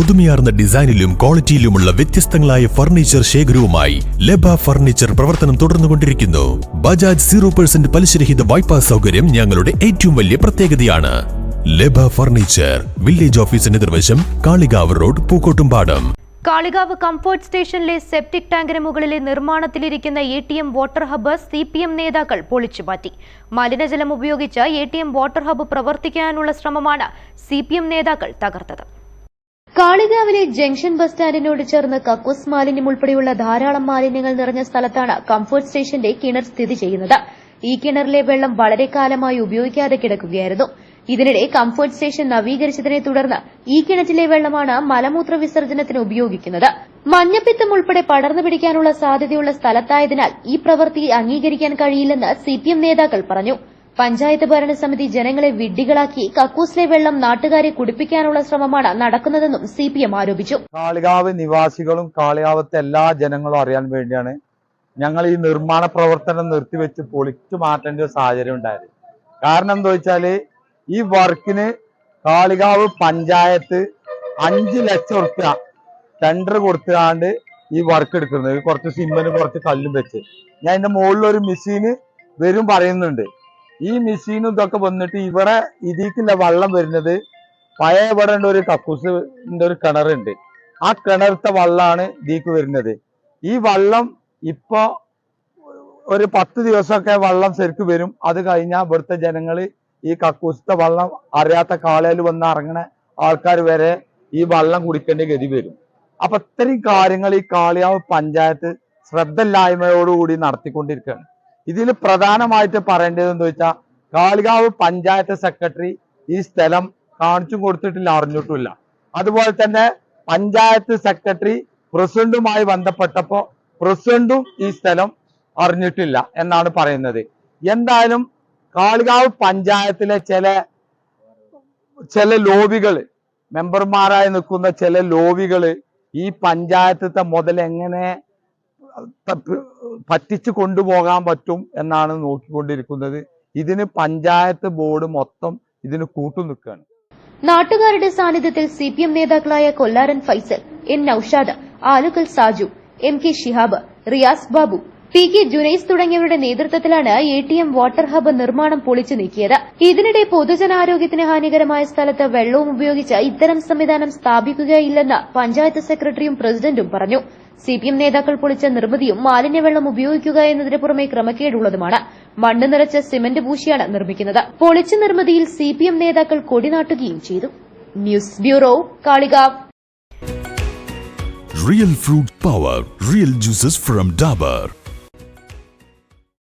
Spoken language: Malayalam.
പുതുമയാർന്ന ഡിസൈനിലും ക്വാളിറ്റിയിലുമുള്ള വ്യത്യസ്തങ്ങളായ ഫർണിച്ചർ ശേഖരവുമായി ലബ ഫർണിച്ചർ പ്രവർത്തനം തുടർന്നുകൊണ്ടിരിക്കുന്നു. ബജാജ് സീറോ പെർസെന്റ് പലിശരഹിത വായ്പാ സൗകര്യം ഞങ്ങളുടെ ഏറ്റവും വലിയ പ്രത്യേകതയാണ്. ലബ ഫർണിച്ചർ വില്ലേജ് ഓഫീസിന് നിർവശം കാളികാവ് റോഡ് പൂക്കോട്ടുംപാടം. കാളികാവ് കംഫോർട്ട് സ്റ്റേഷനിലെ സെപ്റ്റിക് ടാങ്കിന് മുകളിലെ നിർമ്മാണത്തിലിരിക്കുന്ന A T M water hub C P M നേതാക്കൾ പൊളിച്ചുമാറ്റി മലിനജലം ഉപയോഗിച്ച് A T M water hub പ്രവർത്തിക്കാനുള്ള ശ്രമമാണ് സി പി എം നേതാക്കൾ തകർത്തത്. കാളികാവിലെ ജംഗ്ഷൻ ബസ് സ്റ്റാൻഡിനോട് ചേർന്ന് കക്കൂസ് മാലിന്യം ഉൾപ്പെടെയുള്ള ധാരാളം മാലിന്യങ്ങൾ നിറഞ്ഞ സ്ഥലത്താണ് കംഫോർട്ട് സ്റ്റേഷന്റെ കിണർ സ്ഥിതി ചെയ്യുന്നത്. ഈ കിണറിലെ വെള്ളം വളരെ കാലമായി ഉപയോഗിക്കാതെ കിടക്കുകയായിരുന്നു. ഇതിനിടെ കംഫോർട്ട് സ്റ്റേഷൻ നവീകരിച്ചതിനെ തുടർന്ന് ഈ കിണറ്റിലെ വെള്ളമാണ് മലമൂത്ര വിസർജനത്തിന് ഉപയോഗിക്കുന്നത്. മഞ്ഞപ്പിത്തം ഉൾപ്പെടെ പടർന്നു പിടിക്കാനുള്ള സാധ്യതയുള്ള സ്ഥലത്തായതിനാൽ ഈ പ്രവൃത്തി അംഗീകരിക്കാൻ കഴിയില്ലെന്ന് സിപിഎം നേതാക്കൾ പറഞ്ഞു. പഞ്ചായത്ത് ഭരണസമിതി ജനങ്ങളെ വിഡ്ഢികളാക്കി കക്കൂസിലെ വെള്ളം നാട്ടുകാരെ കുടിപ്പിക്കാനുള്ള ശ്രമമാണ് നടക്കുന്നതെന്നും സി പി എം ആരോപിച്ചു. കാളികാവ് നിവാസികളും കാളികാവത്തെ എല്ലാ ജനങ്ങളും അറിയാൻ വേണ്ടിയാണ് ഞങ്ങൾ ഈ നിർമ്മാണ പ്രവർത്തനം നിർത്തിവെച്ച് പൊളിച്ചു മാറ്റേണ്ട ഒരു സാഹചര്യം ഉണ്ടായത്. കാരണം എന്താ വെച്ചാൽ ഈ വർക്കിന് കാളികാവ് പഞ്ചായത്ത് അഞ്ച് ലക്ഷം ഉറുപ്പ്യ ടെൻഡർ കൊടുത്തുകൊണ്ട് ഈ വർക്ക് എടുക്കുന്നത്. കുറച്ച് സിമ്മന് കുറച്ച് കല്ലും വെച്ച്. ഞാൻ ഇതിന്റെ മുകളിൽ ഒരു മെഷീന് വരും പറയുന്നുണ്ട്. ഈ മെഷീനും ഇതൊക്കെ വന്നിട്ട് ഇവിടെ ഇതിക്കുള്ള വെള്ളം വരുന്നത് പഴയ ഇവിടെ ഒരു കക്കൂസിന്റെ ഒരു കിണറുണ്ട്. ആ കിണറത്തെ വള്ളമാണ് ഇതിക്ക് വരുന്നത്. ഈ വള്ളം ഇപ്പോ ഒരു പത്ത് ദിവസമൊക്കെ വള്ളം ശരിക്ക് വരും. അത് കഴിഞ്ഞാൽ ഇവിടുത്തെ ജനങ്ങൾ ഈ കക്കൂസത്തെ വള്ളം അറിയാത്ത കാളയിൽ വന്ന് ഇറങ്ങണ ആൾക്കാർ വരെ ഈ വള്ളം കുടിക്കേണ്ട ഗതി വരും. അപ്പൊ ഇത്രയും കാര്യങ്ങൾ ഈ കാളിയാവ് പഞ്ചായത്ത് ശ്രദ്ധയില്ലായ്മയോടുകൂടി നടത്തിക്കൊണ്ടിരിക്കുകയാണ്. ഇതിൽ പ്രധാനമായിട്ട് പറയേണ്ടത് എന്താ വെച്ചാൽ കാളികാവ് പഞ്ചായത്ത് സെക്രട്ടറി ഈ സ്ഥലം കാണിച്ചു കൊടുത്തിട്ടില്ല അറിഞ്ഞിട്ടില്ല അതുപോലെ തന്നെ പഞ്ചായത്ത് സെക്രട്ടറി പ്രസിഡന്റുമായി ബന്ധപ്പെട്ടപ്പോ പ്രസിഡന്റും ഈ സ്ഥലം അറിഞ്ഞിട്ടില്ല എന്നാണ് പറയുന്നത്. എന്തായാലും കാളികാവ് പഞ്ചായത്തിലെ ചില ചില ലോബികൾ മെമ്പർമാരായി നിൽക്കുന്ന ചില ലോബികൾ ഈ പഞ്ചായത്തത്തെ മുതൽ എങ്ങനെ പറ്റിച്ചു കൊണ്ടുപോകാൻ പറ്റും എന്നാണ് നോക്കിക്കൊണ്ടിരിക്കുന്നത്. ഇതിന് പഞ്ചായത്ത് ബോർഡ് മൊത്തം ഇതിന് കൂട്ടു നിൽക്കുകയാണ്. നാട്ടുകാരുടെ സാന്നിധ്യത്തിൽ സി പി എം നേതാക്കളായ Kollaran Faisal N Noushad Alukkal Saju M K Shihab Riyas Babu P K Junais തുടങ്ങിയവരുടെ നേതൃത്വത്തിലാണ് A T M water hub നിർമ്മാണം പൊളിച്ചു നീക്കിയത്. ഇതിനിടെ പൊതുജനാരോഗ്യത്തിന് ഹാനികരമായ സ്ഥലത്ത് വെള്ളവും ഉപയോഗിച്ച് ഇത്തരം സംവിധാനം സ്ഥാപിക്കുകയില്ലെന്ന് പഞ്ചായത്ത് സെക്രട്ടറിയും പ്രസിഡന്റും പറഞ്ഞു. സിപിഎം നേതാക്കൾ പൊളിച്ച നിർമ്മിതിയും മാലിന്യവെള്ളം ഉപയോഗിക്കുക എന്നതിന് പുറമെ ക്രമക്കേടുള്ളതുമാണ്. മണ്ണ് നിറച്ച സിമന്റ് പൂശിയാണ് നിർമ്മിക്കുന്നത്. പൊളിച്ച നിർമ്മിതിയിൽ സിപിഎം നേതാക്കൾ കൊടിനാട്ടുകയും ചെയ്തു. News bureau Kalikavu. Real fruit power real juices from Dabur.